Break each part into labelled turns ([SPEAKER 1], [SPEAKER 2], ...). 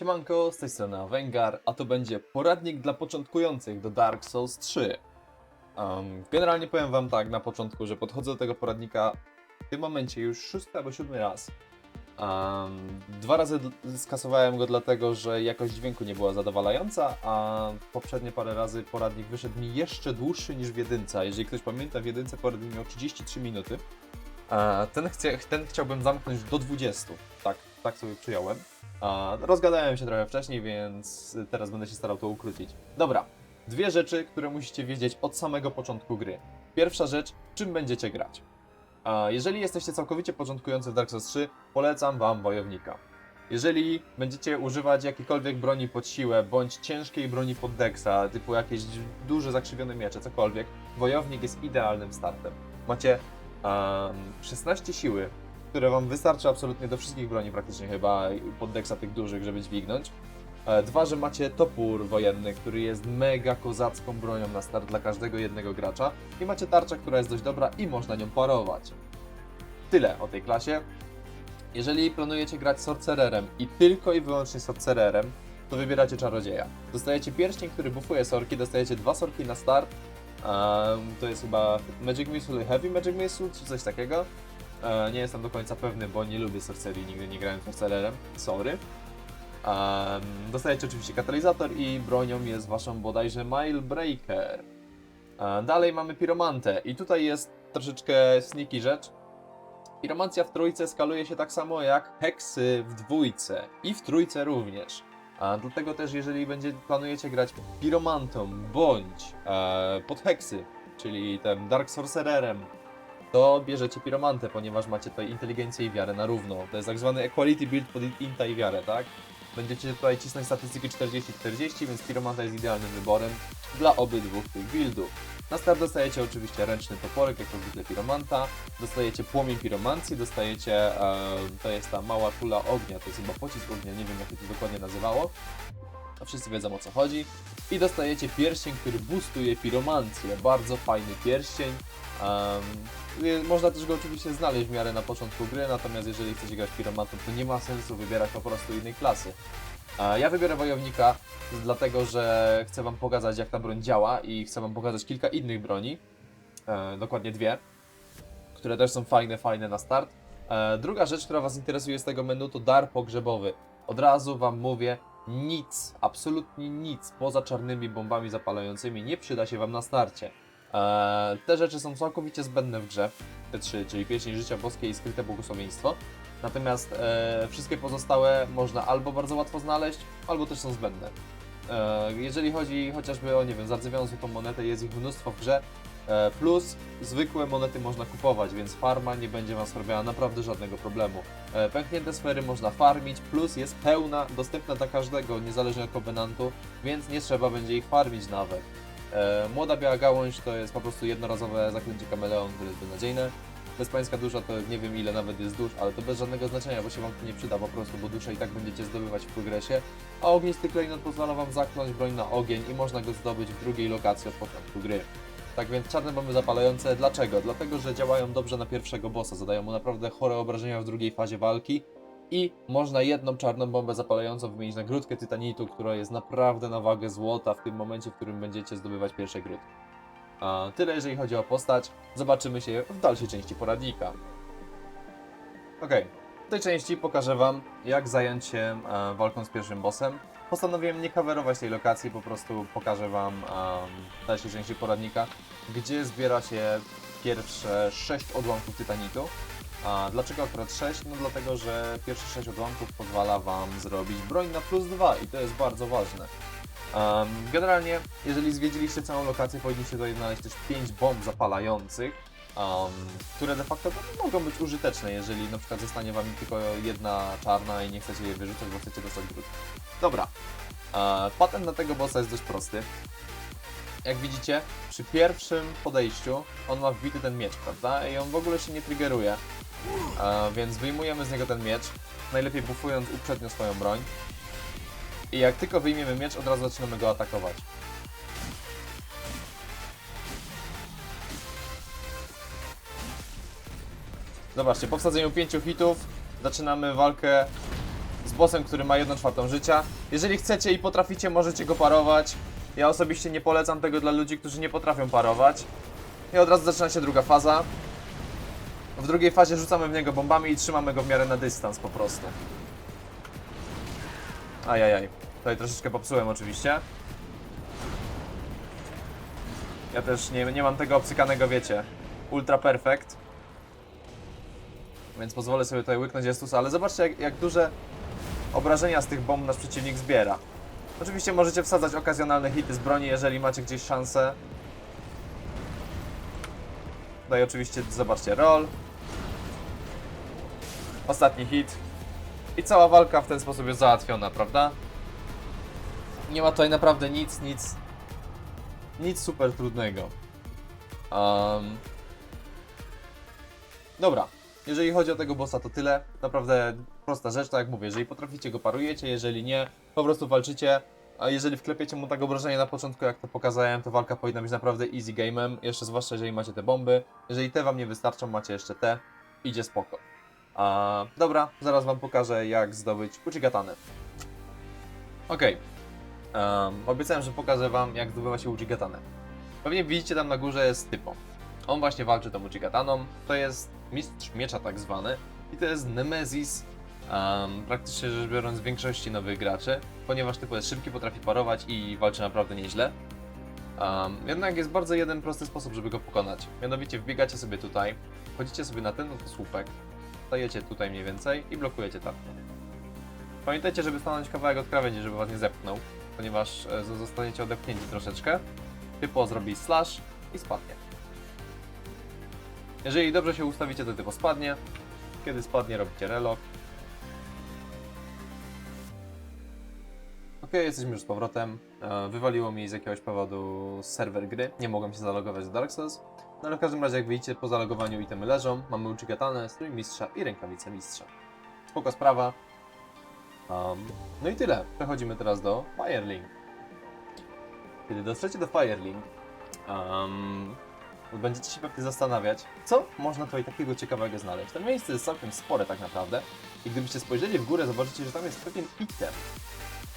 [SPEAKER 1] Siemanko, z tej strony Avengar, a to będzie poradnik dla początkujących do Dark Souls 3. Um, generalnie powiem wam tak na początku, że podchodzę do tego poradnika w tym momencie już szósty albo siódmy raz. Um, dwa razy skasowałem go dlatego, że jakość dźwięku nie była zadowalająca, a poprzednie parę razy poradnik wyszedł mi jeszcze dłuższy niż w jedynce. Jeżeli ktoś pamięta, w jedynce poradnik miał 33 minuty. A ten, chcie, ten chciałbym zamknąć do 20. Tak, tak sobie przyjąłem. Rozgadałem się trochę wcześniej, więc teraz będę się starał to ukrócić. Dobra, dwie rzeczy, które musicie wiedzieć od samego początku gry. Pierwsza rzecz, czym będziecie grać. Jeżeli jesteście całkowicie początkujący w Dark Souls 3, polecam Wam wojownika. Jeżeli będziecie używać jakiejkolwiek broni pod siłę, bądź ciężkiej broni pod deksa, typu jakieś duże zakrzywione miecze, cokolwiek, wojownik jest idealnym startem. Macie um, 16 siły, które wam wystarczy absolutnie do wszystkich broni praktycznie chyba pod deksa tych dużych, żeby dźwignąć. E, Dwa, że macie topór wojenny, który jest mega kozacką bronią na start dla każdego jednego gracza. I macie tarczę, która jest dość dobra i można nią parować. Tyle o tej klasie. Jeżeli planujecie grać sorcererem i tylko i wyłącznie sorcererem, to wybieracie czarodzieja. Dostajecie pierścień, który buffuje sorki, dostajecie dwa sorki na start. Um, to jest chyba Magic Missile, Heavy Magic Missile, czy coś takiego. E, nie jestem do końca pewny, bo nie lubię sorcerii, nigdy nie grałem sorcererem. Sorry. Um, dostajecie oczywiście katalizator i bronią jest waszą bodajże Mile Breaker. E, dalej mamy piromantę i tutaj jest troszeczkę sneaky rzecz. Piromancja w trójce skaluje się tak samo jak heksy w dwójce i w trójce również. A dlatego też jeżeli będzie, planujecie grać piromantą bądź e, pod heksy, czyli tym Dark Sorcererem, to bierzecie piromantę, ponieważ macie tutaj inteligencję i wiarę na równo. To jest tak zwany equality build pod inta i wiarę, tak? Będziecie tutaj cisnąć statystyki 40-40, więc piromanta jest idealnym wyborem dla obydwu tych buildów. Na start dostajecie oczywiście ręczny toporek, jak to zwykle piromanta, dostajecie płomień piromancji, dostajecie, e, to jest ta mała kula ognia, to jest chyba pocisk ognia, nie wiem jak to dokładnie nazywało. No wszyscy wiedzą o co chodzi. I dostajecie pierścień, który boostuje piromancję. Bardzo fajny pierścień. Um, można też go oczywiście znaleźć w miarę na początku gry, natomiast jeżeli chcecie grać piromantą, to nie ma sensu wybierać po prostu innej klasy. Ja wybiorę wojownika, dlatego że chcę Wam pokazać jak ta broń działa i chcę Wam pokazać kilka innych broni, e, dokładnie dwie, które też są fajne, fajne na start. E, Druga rzecz, która Was interesuje z tego menu, to dar pogrzebowy. Od razu Wam mówię, nic, absolutnie nic poza czarnymi bombami zapalającymi nie przyda się Wam na starcie. E, Te rzeczy są całkowicie zbędne w grze, te trzy, czyli pieśń życia boskie i skryte błogosławieństwo. Natomiast e, wszystkie pozostałe można albo bardzo łatwo znaleźć, albo też są zbędne. E, jeżeli chodzi chociażby o, nie wiem, zardzewiałą złotą monetę, jest ich mnóstwo w grze, e, plus zwykłe monety można kupować, więc farma nie będzie Wam sprawiała naprawdę żadnego problemu. E, pęknięte sfery można farmić, plus jest pełna, dostępna dla każdego, niezależnie od kovenantu, więc nie trzeba będzie ich farmić nawet. E, młoda biała gałąź to jest po prostu jednorazowe zaklęcie kameleon, które jest beznadziejne. Bezpańska dusza to nie wiem ile nawet jest dusz, ale to bez żadnego znaczenia, bo się wam to nie przyda po prostu, bo duszę i tak będziecie zdobywać w progresie. A ognisty klejnot pozwala wam zakląć broń na ogień i można go zdobyć w drugiej lokacji od początku gry. Tak więc czarne bomby zapalające, dlaczego? Dlatego, że działają dobrze na pierwszego bossa, zadają mu naprawdę chore obrażenia w drugiej fazie walki i można jedną czarną bombę zapalającą wymienić na grudkę tytanitu, która jest naprawdę na wagę złota w tym momencie, w którym będziecie zdobywać pierwsze grud. A tyle jeżeli chodzi o postać. Zobaczymy się w dalszej części poradnika. Okej, w tej części pokażę Wam, jak zająć się e, walką z pierwszym bossem. Postanowiłem nie coverować tej lokacji, po prostu pokażę Wam em, w dalszej części poradnika, gdzie zbiera się pierwsze 6 odłamków tytanitu. A dlaczego akurat 6? No dlatego, że pierwsze 6 odłamków pozwala Wam zrobić broń na plus 2 i to jest bardzo ważne. Um, generalnie, jeżeli zwiedziliście całą lokację, powinniście tutaj znaleźć też 5 bomb zapalających, um, które de facto no, mogą być użyteczne, jeżeli na przykład zostanie wam tylko jedna czarna i nie chcecie jej wyrzucać, bo chcecie dostać brud. Dobra, e, patent na tego bossa jest dość prosty. Jak widzicie, przy pierwszym podejściu on ma wbity ten miecz, prawda? I on w ogóle się nie triggeruje. E, więc wyjmujemy z niego ten miecz, najlepiej buffując uprzednio swoją broń. I jak tylko wyjmiemy miecz, od razu zaczynamy go atakować. Zobaczcie, po wsadzeniu pięciu hitów zaczynamy walkę z bossem, który ma 1 czwartą życia. Jeżeli chcecie i potraficie, możecie go parować. Ja osobiście nie polecam tego dla ludzi, którzy nie potrafią parować. I od razu zaczyna się druga faza. W drugiej fazie rzucamy w niego bombami i trzymamy go w miarę na dystans po prostu. Ajajaj. Tutaj troszeczkę popsułem oczywiście. Ja też nie, nie mam tego obcykanego, wiecie, ultra perfect. Więc pozwolę sobie tutaj łyknąć Jestusa, ale zobaczcie jak, jak duże obrażenia z tych bomb nasz przeciwnik zbiera. Oczywiście możecie wsadzać okazjonalne hity z broni, jeżeli macie gdzieś szansę. Tutaj oczywiście, zobaczcie, roll. Ostatni hit. I cała walka w ten sposób jest załatwiona, prawda? Nie ma tutaj naprawdę nic, nic, nic super trudnego. Um, dobra, jeżeli chodzi o tego bossa to tyle. Naprawdę prosta rzecz, tak jak mówię, jeżeli potraficie go parujecie, jeżeli nie, po prostu walczycie. A jeżeli wklepiecie mu tak obrażenie na początku, jak to pokazałem, to walka powinna być naprawdę easy game'em, jeszcze zwłaszcza jeżeli macie te bomby. Jeżeli te wam nie wystarczą, macie jeszcze te, idzie spoko. A, dobra, zaraz wam pokażę jak zdobyć Uchigatane. Okej. Um, obiecałem, że pokażę wam jak zdobywa się Uchigatane. Pewnie widzicie tam na górze jest typo. On właśnie walczy tą Uchigataną. To jest mistrz miecza tak zwany. I to jest Nemesis, um, praktycznie rzecz biorąc większości nowych graczy. Ponieważ typo jest szybki, potrafi parować i walczy naprawdę nieźle. Um, jednak jest bardzo jeden prosty sposób, żeby go pokonać. Mianowicie wbiegacie sobie tutaj, wchodzicie sobie na ten oto słupek, stajecie tutaj mniej więcej i blokujecie tarczę. Pamiętajcie, żeby stanąć kawałek od krawędzi, żeby was nie zepchnął, ponieważ e, zostaniecie odepchnięci troszeczkę. Typo zrobi slash i spadnie. Jeżeli dobrze się ustawicie, to typo spadnie. Kiedy spadnie, robicie relog. Ok, jesteśmy już z powrotem. E, Wywaliło mi z jakiegoś powodu serwer gry. Nie mogłem się zalogować do Dark Souls. No ale w każdym razie, jak widzicie, po zalogowaniu itemy leżą. Mamy Uchigatane, strój mistrza i rękawice mistrza. Spoko sprawa. Um, no i tyle. Przechodzimy teraz do Firelink. Kiedy dotrzecie do Firelink, um, będziecie się pewnie zastanawiać, co można tutaj takiego ciekawego znaleźć. To miejsce jest całkiem spore tak naprawdę. I gdybyście spojrzeli w górę, zobaczycie, że tam jest pewien item.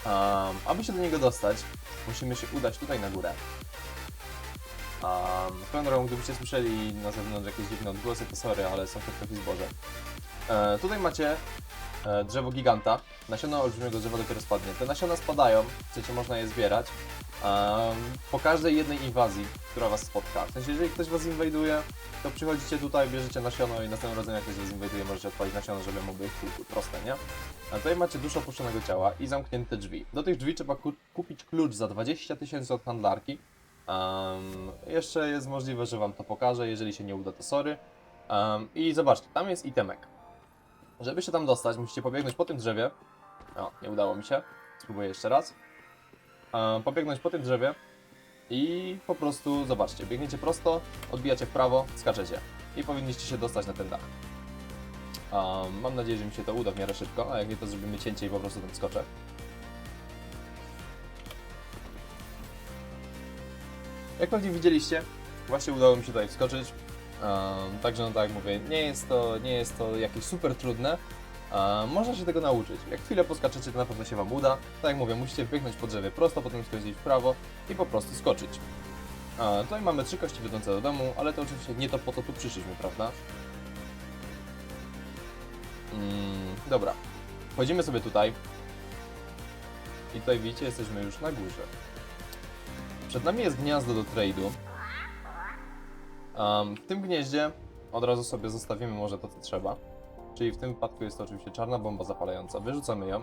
[SPEAKER 1] Um, aby się do niego dostać, musimy się udać tutaj na górę. Um, swoją drogą, gdybyście słyszeli na zewnątrz jakieś dziwne odgłosy, to sorry, ale są to trochę zboże. E, tutaj macie e, drzewo giganta. Nasiona olbrzymiego drzewa dopiero spadnie. Te nasiona spadają, w można je zbierać. Po każdej jednej inwazji, która was spotka. W sensie, jeżeli ktoś was inwajduje, to przychodzicie tutaj, bierzecie nasiono i następnym razem jak ktoś was inwajduje, możecie odpalić nasiono, żeby mu było proste, nie? A tutaj macie dużo opuszczonego ciała i zamknięte drzwi. Do tych drzwi trzeba ku kupić klucz za 20 tysięcy od handlarki. Em, jeszcze jest możliwe, że wam to pokażę, jeżeli się nie uda, to sorry. Em, I zobaczcie, tam jest itemek. Żeby się tam dostać, musicie pobiegnąć po tym drzewie. O, nie udało mi się. Spróbuję jeszcze raz. Pobiegnąć po tym drzewie i po prostu, zobaczcie, biegniecie prosto, odbijacie w prawo, skaczecie. I powinniście się dostać na ten dach. E, mam nadzieję, że mi się to uda w miarę szybko, a jak nie, to zrobimy cięcie i po prostu tam skoczę. Jak pewnie widzieliście, właśnie udało mi się tutaj wskoczyć. Um, także no tak jak mówię, nie jest to, nie jest to jakieś super trudne. Um, można się tego nauczyć. Jak chwilę poskaczecie, to na pewno się Wam uda. Tak jak mówię, musicie wbiegnąć po drzewie prosto, potem skręcić w prawo i po prostu skoczyć. Um, tutaj mamy trzy kości wiodące do domu, ale to oczywiście nie to po to tu przyszliśmy, prawda? Mm, dobra. Wchodzimy sobie tutaj. I tutaj widzicie, jesteśmy już na górze. Przed nami jest gniazdo do trade'u. Um, w tym gnieździe od razu sobie zostawimy może to, co trzeba. Czyli w tym wypadku jest to oczywiście czarna bomba zapalająca. Wyrzucamy ją.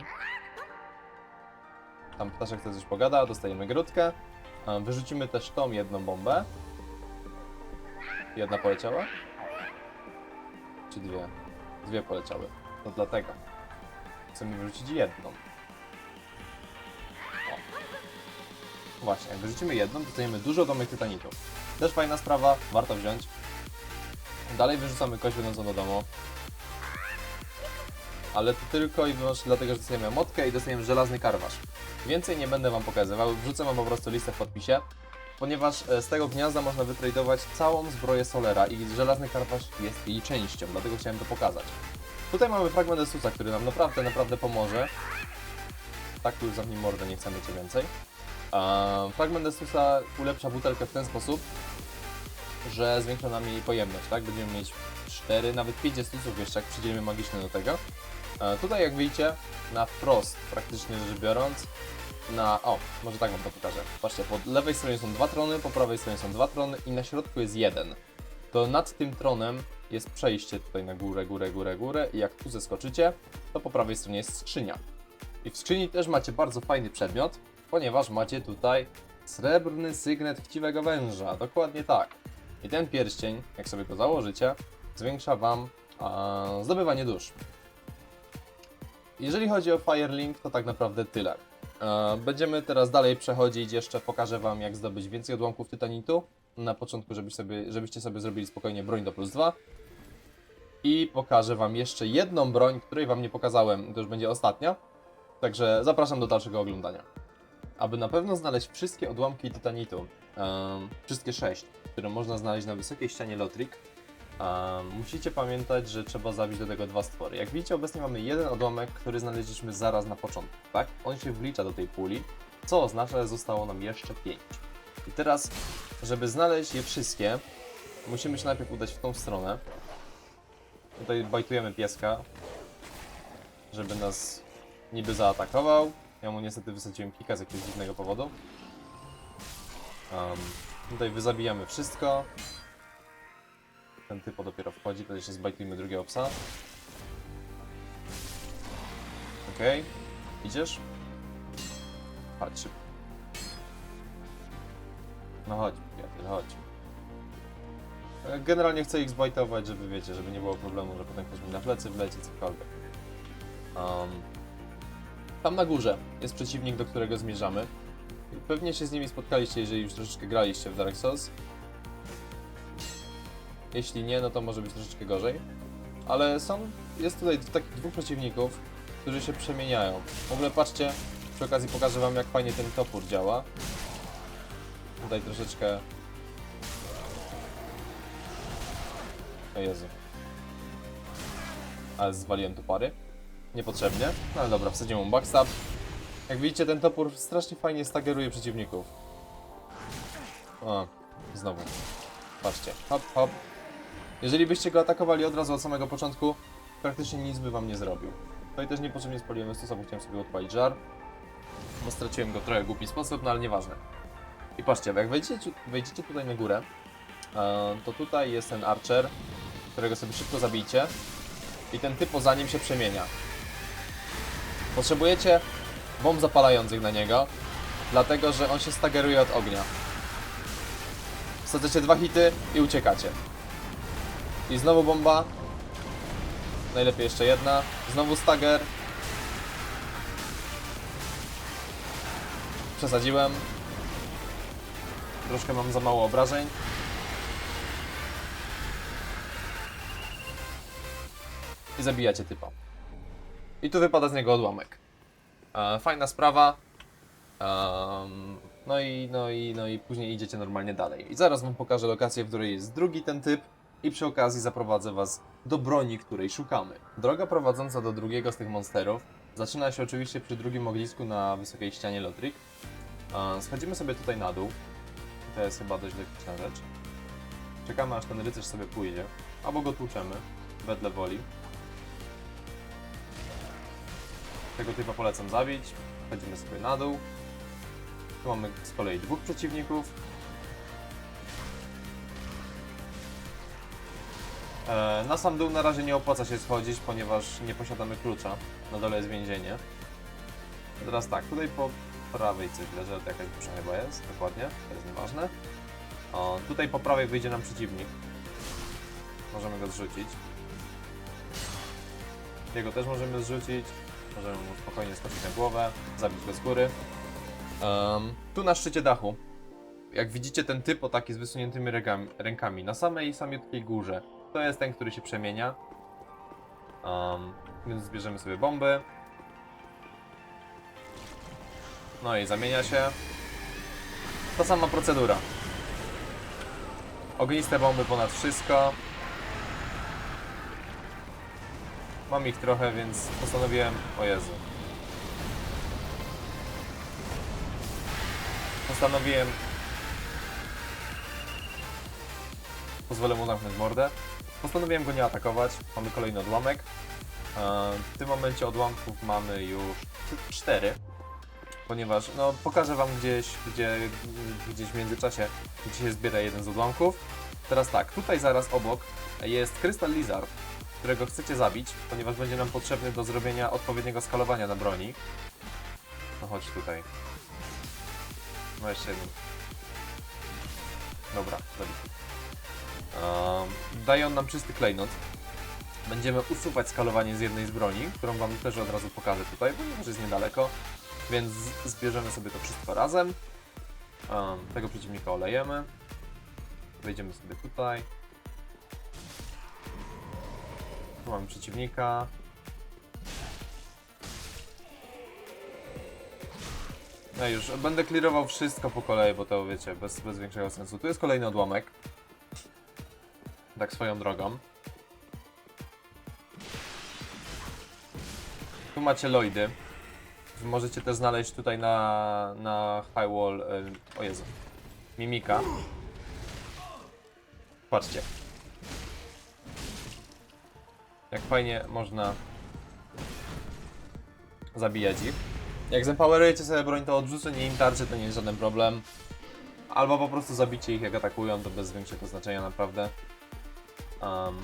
[SPEAKER 1] Tam ptaszek chce coś pogada, dostajemy grudkę. Wyrzucimy też tą jedną bombę. Jedna poleciała? Czy dwie? Dwie poleciały. To dlatego. Chcemy wyrzucić jedną. O. Właśnie, jak wyrzucimy jedną, dostajemy dużo domek tytanitu. Też fajna sprawa, warto wziąć. Dalej wyrzucamy kość wiodącą do domu. Ale to tylko i wyłącznie dlatego, że dostajemy motkę i dostajemy żelazny karwasz. Więcej nie będę wam pokazywał, wrzucę wam po prostu listę w podpisie. Ponieważ e, z tego gniazda można wytradować całą zbroję Solera i żelazny karwasz jest jej częścią, dlatego chciałem to pokazać. Tutaj mamy fragment Esusa, który nam naprawdę, naprawdę pomoże. Tak, tu już zamknij mordę, nie chcemy cię więcej. A, fragment Esusa ulepsza butelkę w ten sposób, że zwiększa nam jej pojemność, tak? Będziemy mieć 4, nawet 5 Estusów jeszcze, jak przydzielimy magiczne do tego. Tutaj jak widzicie, na wprost, praktycznie rzecz biorąc, na... O, może tak wam to pokażę. Patrzcie, po lewej stronie są dwa trony, po prawej stronie są dwa trony i na środku jest jeden. To nad tym tronem jest przejście tutaj na górę, górę, górę, górę i jak tu zeskoczycie, to po prawej stronie jest skrzynia. I w skrzyni też macie bardzo fajny przedmiot, ponieważ macie tutaj srebrny sygnet chciwego węża. Dokładnie tak. I ten pierścień, jak sobie go założycie, zwiększa wam zdobywanie dusz. Jeżeli chodzi o Firelink, to tak naprawdę tyle. E, Będziemy teraz dalej przechodzić, jeszcze pokażę wam jak zdobyć więcej odłamków tytanitu. Na początku, sobie, żebyście sobie zrobili spokojnie broń do plus 2. I pokażę wam jeszcze jedną broń, której wam nie pokazałem, to już będzie ostatnia. Także zapraszam do dalszego oglądania. Aby na pewno znaleźć wszystkie odłamki tytanitu, em, wszystkie sześć, które można znaleźć na wysokiej ścianie Lotrik, musicie pamiętać, że trzeba zabić do tego dwa stwory. Jak widzicie, obecnie mamy jeden odłamek, który znaleźliśmy zaraz na początku, tak? On się wlicza do tej puli, co oznacza, że zostało nam jeszcze pięć. I teraz, żeby znaleźć je wszystkie, musimy się najpierw udać w tą stronę. Tutaj bajtujemy pieska, żeby nas niby zaatakował. Ja mu niestety wysadziłem kika z jakiegoś dziwnego powodu. Um, tutaj wyzabijamy wszystko. Ten typo dopiero wchodzi, to jeszcze zbajtujmy drugiego psa. Okej, idziesz? Chodź szybko. No chodź, przyjaciel, chodź. E, Generalnie chcę ich zbajtować, żeby wiecie, żeby nie było problemu, że potem ktoś mi na plecy wleci, cokolwiek. Um, tam na górze jest przeciwnik, do którego zmierzamy. Pewnie się z nimi spotkaliście, jeżeli już troszeczkę graliście w Dark Souls. Jeśli nie, no to może być troszeczkę gorzej. Ale są, jest tutaj takich dwóch przeciwników, którzy się przemieniają. W ogóle patrzcie, przy okazji pokażę wam jak fajnie ten topór działa. Tutaj troszeczkę... O Jezu. Ale zwaliłem tu pary. Niepotrzebnie. No ale dobra, wsadziłem mu backstab. Jak widzicie, ten topór strasznie fajnie stageruje przeciwników. O, znowu. Patrzcie. Hop, hop. Jeżeli byście go atakowali od razu od samego początku, praktycznie nic by wam nie zrobił. Tutaj też niepotrzebnie spaliłem stosa, bo chciałem sobie odpalić żar. Bo straciłem go w trochę głupi sposób, no ale nieważne. I patrzcie, jak wejdziecie, wejdziecie tutaj na górę, e, to tutaj jest ten archer, którego sobie szybko zabijcie. I ten typo za nim się przemienia. Potrzebujecie bomb zapalających na niego, dlatego że on się stageruje od ognia. Wsadzacie dwa hity i uciekacie. I znowu bomba. Najlepiej jeszcze jedna. Znowu stagger. Przesadziłem. Troszkę mam za mało obrażeń. I zabijacie typa. I tu wypada z niego odłamek. E, fajna sprawa. No, i, no, i, no i później idziecie normalnie dalej. I zaraz wam pokażę lokację, w której jest drugi ten typ. I przy okazji zaprowadzę was do broni, której szukamy. Droga prowadząca do drugiego z tych monsterów zaczyna się oczywiście przy drugim ognisku na wysokiej ścianie Lotrik. Schodzimy sobie tutaj na dół. To jest chyba dość logiczna rzecz. Czekamy aż ten rycerz sobie pójdzie. Albo go tłuczemy. Wedle woli. Tego typa polecam zabić. Chodzimy sobie na dół. Tu mamy z kolei dwóch przeciwników. Na sam dół na razie nie opłaca się schodzić, ponieważ nie posiadamy klucza. Na dole jest więzienie. Teraz tak, tutaj po prawej coś leży, to jakaś dusza chyba jest, dokładnie, to jest nieważne. O, tutaj po prawej wyjdzie nam przeciwnik. Możemy go zrzucić. Jego też możemy zrzucić. Możemy mu spokojnie skoczyć na głowę, zabić go z góry. Em, tu na szczycie dachu, jak widzicie ten typ o taki z wysuniętymi rękami na samej samiutkiej górze, to jest ten, który się przemienia. Um, więc zbierzemy sobie bomby. No i zamienia się. Ta sama procedura. Ogniste bomby ponad wszystko. Mam ich trochę, więc postanowiłem... O Jezu. Postanowiłem... Pozwolę mu zamknąć mordę. Postanowiłem go nie atakować. Mamy kolejny odłamek. E, W tym momencie odłamków mamy już 4. Ponieważ, no, pokażę wam gdzieś, gdzie, gdzieś w międzyczasie, gdzie się zbiera jeden z odłamków. Teraz tak, tutaj zaraz obok jest Crystal Lizard, którego chcecie zabić, ponieważ będzie nam potrzebny do zrobienia odpowiedniego skalowania na broni. No chodź tutaj. No jeszcze jeden. Dobra, zabity. Daje on nam czysty klejnot. Będziemy usuwać skalowanie z jednej z broni, którą wam też od razu pokażę tutaj, ponieważ jest niedaleko. Więc zbierzemy sobie to wszystko razem. Tego przeciwnika olejemy. Wejdziemy sobie tutaj. Tu mamy przeciwnika. No już, będę clearował wszystko po kolei, bo to wiecie, bez, bez większego sensu. Tu jest kolejny odłamek. Tak swoją drogą. Tu macie Lloydy. Możecie też znaleźć tutaj na, na High Wall. y, O Jezu. Mimika. Patrzcie. Jak fajnie można zabijać ich. Jak zempowerujecie sobie broń, to odrzucenie im tarczy to nie jest żaden problem. Albo po prostu zabicie ich jak atakują, to bez większego znaczenia naprawdę. Um,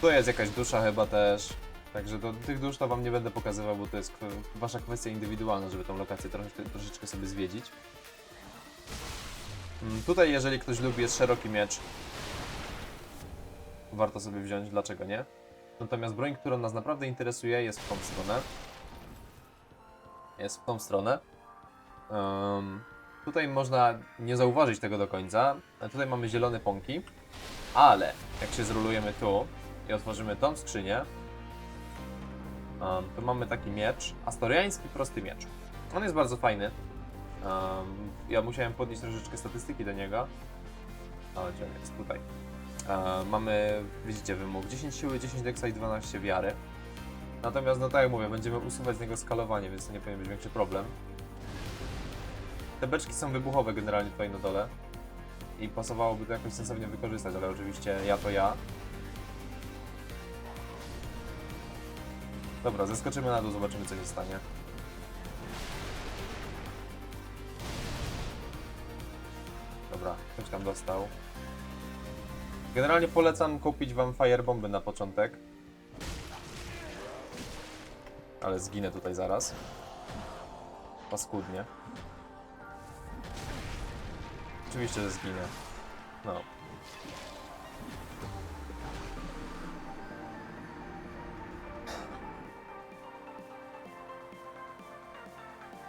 [SPEAKER 1] tu jest jakaś dusza chyba też. Także do tych dusz to wam nie będę pokazywał, bo to jest wasza kwestia indywidualna, żeby tą lokację troszeczkę, troszeczkę sobie zwiedzić. Mm, Tutaj jeżeli ktoś lubi jest szeroki miecz. Warto sobie wziąć, dlaczego nie? Natomiast broń, która nas naprawdę interesuje jest w tą stronę. Jest w tą stronę. Em, tutaj można nie zauważyć tego do końca. A tutaj mamy zielone pąki. Ale jak się zrolujemy tu i otworzymy tą skrzynię, Um, to mamy taki miecz, astoriański prosty miecz. On jest bardzo fajny. Um, ja musiałem podnieść troszeczkę statystyki do niego. O, gdzie jest? Tutaj. E, mamy, widzicie, wymóg 10 siły, 10 deksa i 12 wiary. Natomiast, no tak jak mówię, będziemy usuwać z niego skalowanie, więc to nie powinien być większy problem. Te beczki są wybuchowe generalnie tutaj na dole. I pasowałoby to jakoś sensownie wykorzystać, ale oczywiście ja to ja. Dobra, zeskoczymy na dół, zobaczymy co się stanie. Dobra, ktoś tam dostał. Generalnie polecam kupić wam firebomby na początek. Ale zginę tutaj zaraz. Paskudnie. Oczywiście, że zginę. No.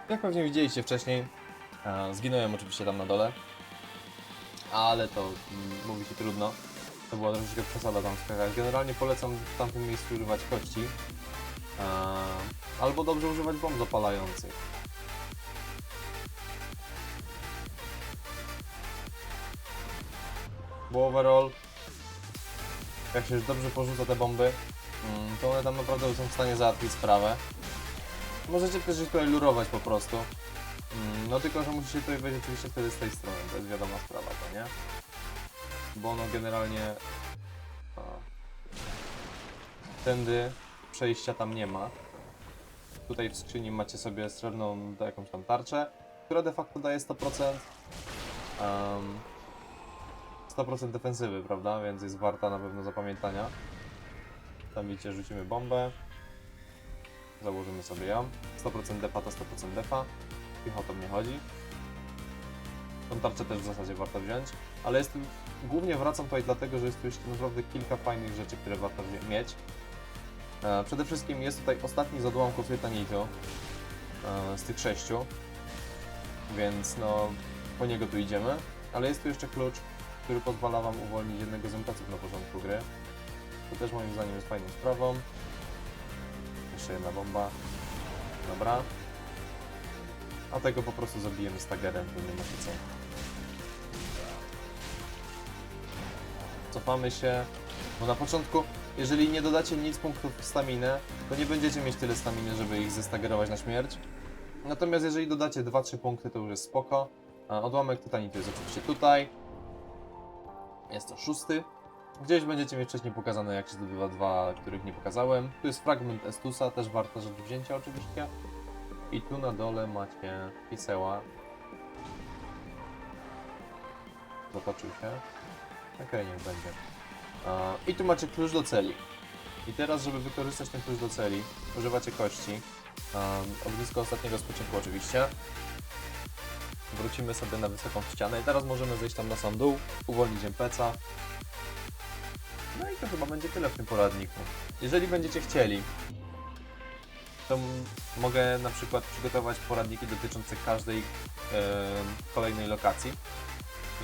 [SPEAKER 1] Jak pewnie widzieliście wcześniej, e, zginąłem oczywiście tam na dole, ale to mm, mówi się trudno. To była troszeczkę przesada tam skakać. Generalnie polecam w tamtym miejscu używać kości. E, albo dobrze używać bomb zapalających. Bo overall, jak się już dobrze porzuca te bomby, mm, to one tam naprawdę są w stanie załatwić sprawę. Możecie też ich tutaj lurować po prostu. Mm, No tylko, że musicie tutaj wejść oczywiście wtedy z tej strony, to jest wiadoma sprawa, to nie? Bo ono generalnie... A, tędy przejścia tam nie ma. Tutaj w skrzyni macie sobie srebrną jakąś tam tarczę, która de facto daje 100%. Um, 100% defensywy, prawda? Więc jest warta na pewno zapamiętania. Tam widzicie, rzucimy bombę. Założymy sobie ją. 100% defa to 100% defa. To mnie chodzi. Tą tarczę też w zasadzie warto wziąć. Ale jest głównie wracam tutaj dlatego, że jest tu jeszcze naprawdę kilka fajnych rzeczy, które warto mieć. E, przede wszystkim jest tutaj ostatni z odłamków. E, z tych sześciu. Więc no, po niego tu idziemy. Ale jest tu jeszcze klucz, który pozwala Wam uwolnić jednego z MPC-ów na początku gry. To też moim zdaniem jest fajną sprawą. Jeszcze jedna bomba. Dobra. A tego po prostu zabijemy stagerem, to nie ma się co. Cofamy się, bo na początku jeżeli nie dodacie nic punktów staminy, to nie będziecie mieć tyle staminy, żeby ich zestagerować na śmierć. Natomiast jeżeli dodacie 2-3 punkty, to już jest spoko. A Odłamek tytanitu jest oczywiście tutaj. Jest to szósty. Gdzieś będziecie mieć wcześniej pokazane, jak się zdobywa dwa, których nie pokazałem. Tu jest fragment Estusa, też warto rzecz wzięcia oczywiście. I tu na dole macie piseła. Zobaczył się. Okej, niech będzie. I tu macie klucz do celi. I teraz, żeby wykorzystać ten klucz do celi, używacie kości. Um, ognisko ostatniego spoczynku oczywiście. Wrócimy sobie na wysoką ścianę i teraz możemy zejść tam na sam dół, uwolnić MPC. No i to chyba będzie tyle w tym poradniku. Jeżeli będziecie chcieli, to mogę na przykład przygotować poradniki dotyczące każdej em, kolejnej lokacji,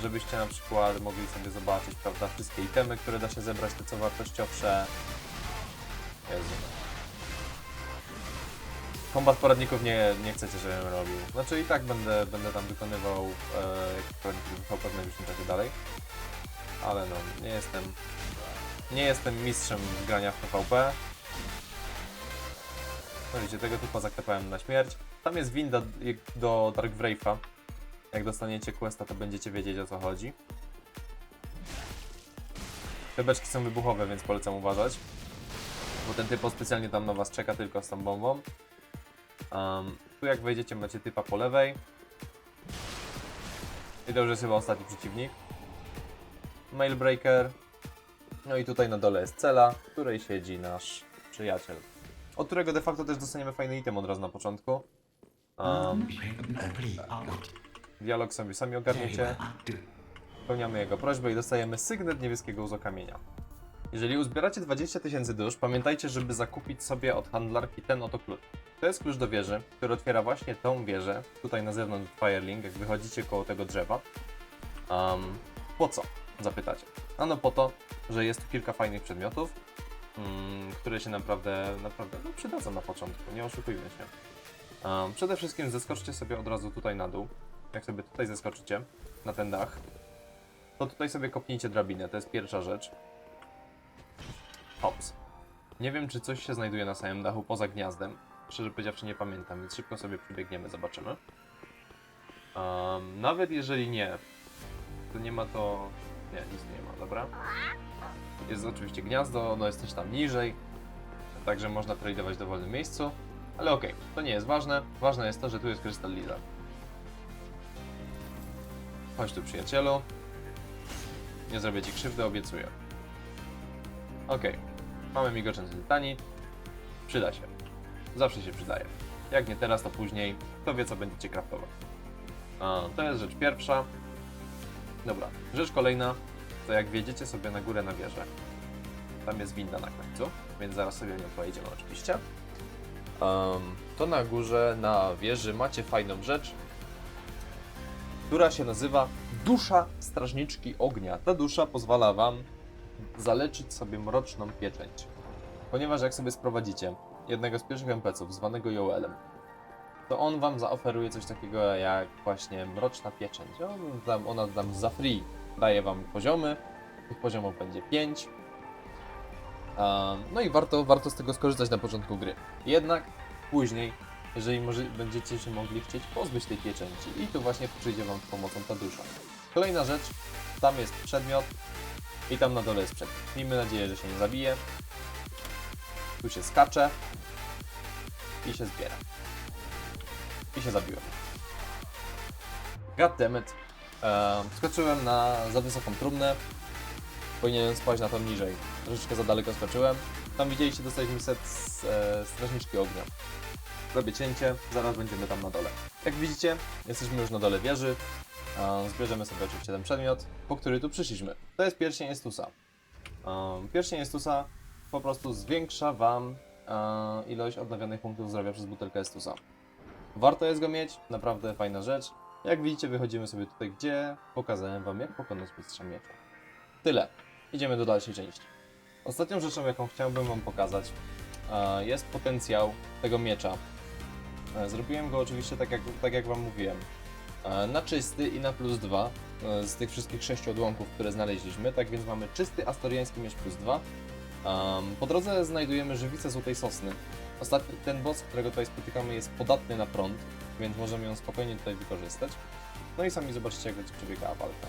[SPEAKER 1] żebyście na przykład mogli sobie zobaczyć, prawda, wszystkie itemy, które da się zebrać, te co wartościowsze. Jezu. Kombat poradników nie, nie chcecie, żebym robił. Znaczy i tak będę, będę tam wykonywał e, jakieś poradniki w czasie dalej. Ale no, nie jestem... Nie jestem mistrzem grania w PvP. No widzicie, tego typa zaklepałem na śmierć. Tam jest winda do Dark Wraith'a. Jak dostaniecie questa, to będziecie wiedzieć o co chodzi. Te beczki są wybuchowe, więc polecam uważać. Bo ten typo specjalnie tam na was czeka tylko z tą bombą. Um, tu jak wejdziecie macie typa po lewej. I to już jest chyba ostatni przeciwnik. Mailbreaker. No i tutaj na dole jest cela, w której siedzi nasz przyjaciel. Od którego de facto też dostaniemy fajny item od razu na początku. Um, dialog sobie sami ogarniecie. Spełniamy jego prośbę i dostajemy sygnet niebieskiego uzokamienia. Jeżeli uzbieracie 20 tysięcy dusz, pamiętajcie, żeby zakupić sobie od handlarki ten oto klucz. To jest klucz do wieży, który otwiera właśnie tą wieżę, tutaj na zewnątrz Firelink, jak wychodzicie koło tego drzewa. Um, po co? Zapytacie. Ano po to, że jest tu kilka fajnych przedmiotów, mm, które się naprawdę, naprawdę no, przydadzą na początku, nie oszukujmy się. Um, przede wszystkim zeskoczcie sobie od razu tutaj na dół. Jak sobie tutaj zeskoczycie, na ten dach, to tutaj sobie kopnijcie drabinę, to jest pierwsza rzecz. Hops. Nie wiem, czy coś się znajduje na samym dachu poza gniazdem. Szczerze powiedziawszy nie pamiętam, więc szybko sobie przybiegniemy, zobaczymy. Um, nawet jeżeli nie, to nie ma to... Nie, nic nie ma, dobra. Jest oczywiście gniazdo, ono jest też tam niżej, także można tradeować w dowolnym miejscu. Ale okej, to nie jest ważne. Ważne jest to, że tu jest krystal Lizard. Chodź tu, przyjacielu. Nie zrobię ci krzywdy, obiecuję. Okej, mamy migoczący tytanit. Przyda się. Zawsze się przydaje. Jak nie teraz, to później. Kto wie, co będziecie craftować. A, to jest rzecz pierwsza. Dobra, rzecz kolejna, to jak wjedziecie sobie na górę na wieżę. Tam jest winda na końcu, więc zaraz sobie nią pojedziemy oczywiście. Um, to na górze, na wieży macie fajną rzecz, która się nazywa Dusza Strażniczki Ognia. Ta dusza pozwala Wam zaleczyć sobie mroczną pieczęć. Ponieważ jak sobie sprowadzicie jednego z pierwszych NPC-ów, zwanego Joelem, to on Wam zaoferuje coś takiego jak właśnie mroczna pieczęć. On tam, ona tam za free daje Wam poziomy, tych poziomów będzie 5. no i warto, warto z tego skorzystać na początku gry. Jednak później, jeżeli może, będziecie się mogli chcieć pozbyć tej pieczęci i tu właśnie przyjdzie Wam z pomocą ta dusza. Kolejna rzecz, tam jest przedmiot i tam na dole jest przedmiot. Miejmy nadzieję, że się nie zabije. Tu się skacze i się zbiera. I się zabiłem. Goddammit. Ehm, skoczyłem na za wysoką trumnę. Powinienem spać na to niżej. Troszeczkę za daleko skoczyłem. Tam widzieliście, dostaliśmy set z e, strażniczki ognia. Robię cięcie, zaraz będziemy tam na dole. Jak widzicie, jesteśmy już na dole wieży. Zbierzemy sobie oczywiście ten przedmiot, po który tu przyszliśmy. To jest pierścień Estusa. Pierścień Estusa po prostu zwiększa Wam ilość odnawionych punktów zdrowia przez butelkę Estusa. Warto jest go mieć, naprawdę fajna rzecz. Jak widzicie, wychodzimy sobie tutaj, gdzie pokazałem Wam, jak pokonać mistrza miecza. Tyle. Idziemy do dalszej części. Ostatnią rzeczą, jaką chciałbym Wam pokazać, jest potencjał tego miecza. Zrobiłem go oczywiście tak jak, tak jak Wam mówiłem. Na czysty i na plus 2 e, z tych wszystkich sześciu odłamków, które znaleźliśmy. Tak więc mamy czysty astoriański miecz plus 2 Um, po drodze znajdujemy żywicę złotej sosny. Ostatni, ten boss, którego tutaj spotykamy jest podatny na prąd, więc możemy ją spokojnie tutaj wykorzystać. No i sami zobaczycie, jak będzie przebiegała walka.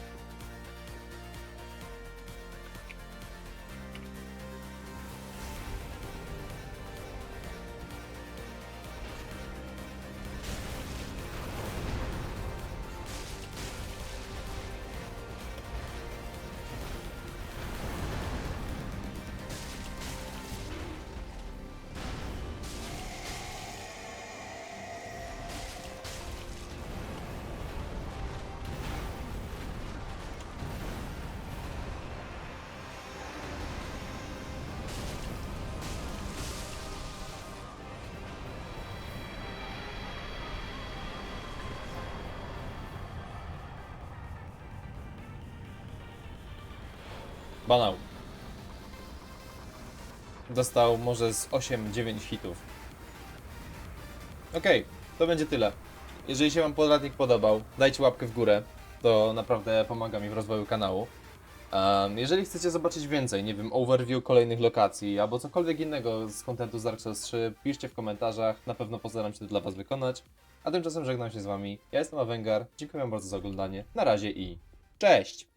[SPEAKER 1] Banał. Dostał może z 8-9 hitów. Okej, to będzie tyle. Jeżeli się Wam poradnik podobał, dajcie łapkę w górę. To naprawdę pomaga mi w rozwoju kanału. Um, jeżeli chcecie zobaczyć więcej, nie wiem, overview kolejnych lokacji albo cokolwiek innego z kontentu z Dark Souls 3, piszcie w komentarzach, na pewno postaram się to dla Was wykonać. A tymczasem żegnam się z Wami. Ja jestem Avengar, dziękuję bardzo za oglądanie. Na razie i cześć!